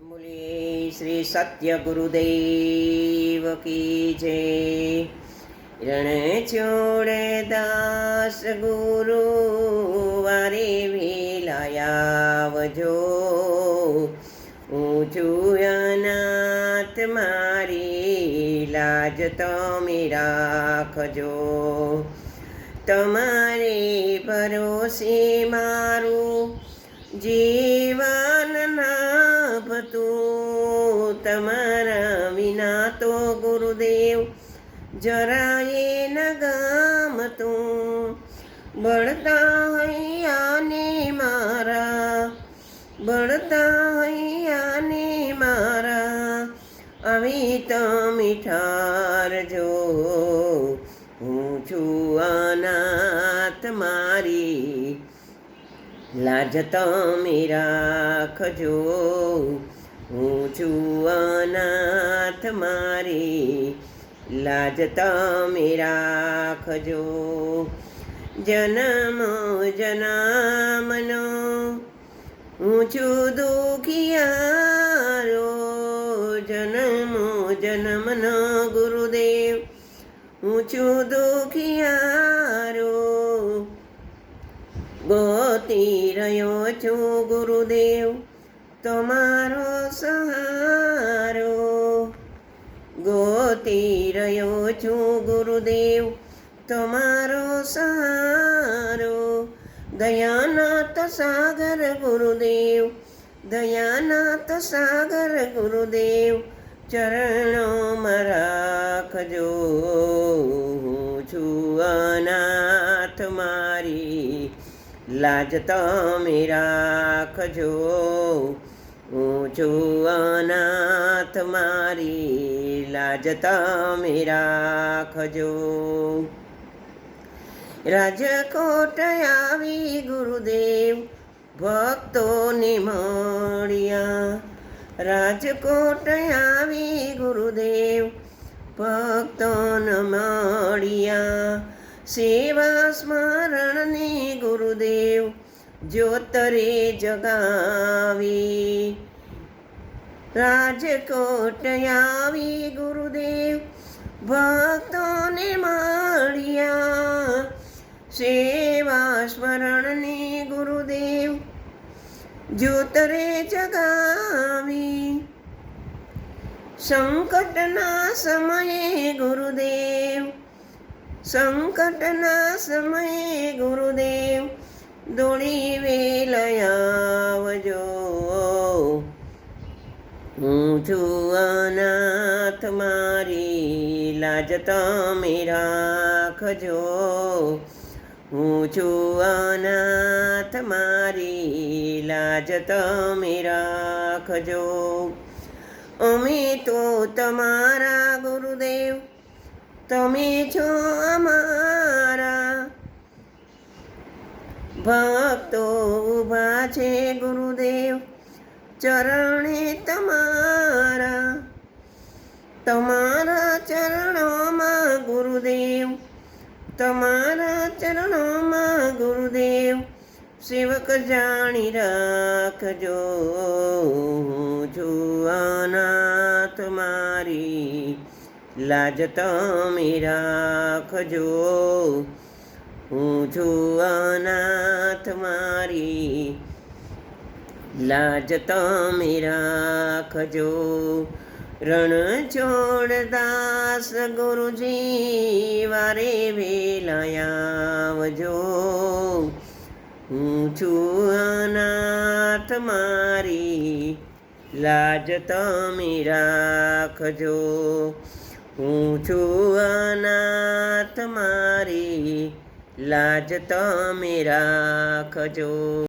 બોલે શ્રી સત્ય ગુરુદેવ કી જય રણ છોડે દાસ ગુરુ વારે વેલાયાવજો ઊંચું અનાથ મારી લાજ તમે રાખજો તમારે ભરોસે મારું જીવન ગુરુદેવ જરાએ ન ગમતું. બળતા હૈયાને મારા, બળતા હૈયાને મારા. આવી તમે ઠારજો હું છું અનાથ મારી. લાજ તમે રાખજો. હું છું અનાથ મારી, લાજ તમે રાખજો. જન્મ, જનામનો, હું છું દુખિયારો જન્મ, જન્મનો ગુરુદેવ, હું છું દુખિયારો ગોતી રહ્યો છું ગુરુદેવ તમારો સહારો ગોતી રહ્યો છું ગુરુદેવ. તમારો સહારો દયાનાથ સાગર ગુરુદેવ. દયાનાથ સાગર ગુરુદેવ, ચરણો રાખજો. છું અનાથ, મારી લાજ તમે છું અનાથ મારી લાજતા તમે રાખજો. રાજકોટ આવી ગુરુદેવ ભક્તોને મળ્યા. રાજકોટ આવી ગુરુદેવ ભક્તોન મળ્યા. સેવા સ્મરણને ગુરુદેવ જ્યોતરે જગાવી. રાજકોટ આવી ગુરુદેવ, ભક્તોને માળિયા. સેવા સ્મરણને ગુરુદેવ, જ્યોતરે જગાવી. સંકટના સમયે ગુરુદેવ, સંકટના સમયે ગુરુદેવ દોડી વેલયાવજો હું છું અનાથ, મારી લાજ તમે રાખજો. હું છું અનાથ, મારી લાજ તમે રાખજો. અમે તો તમારા ગુરુદેવ, તમે છો અમારા ભક્તો ઊભા છે ગુરુદેવ, ચરણે તમારા તમારા ચરણોમાં ગુરુદેવ, તમારા ચરણોમાં ગુરુદેવ, સેવક જાણી રાખજો છું મારી લાજ તમે રાખજો. હું છું અનાથ મારી. લાજ તમે રાખજો. રણ છોડદાસ ગુરુજી વારે વેલાયાવજો હું છું અનાથ મારી. લાજ તમે રાખજો. હું છું અનાથ મારી. લાજ તમે રાખજો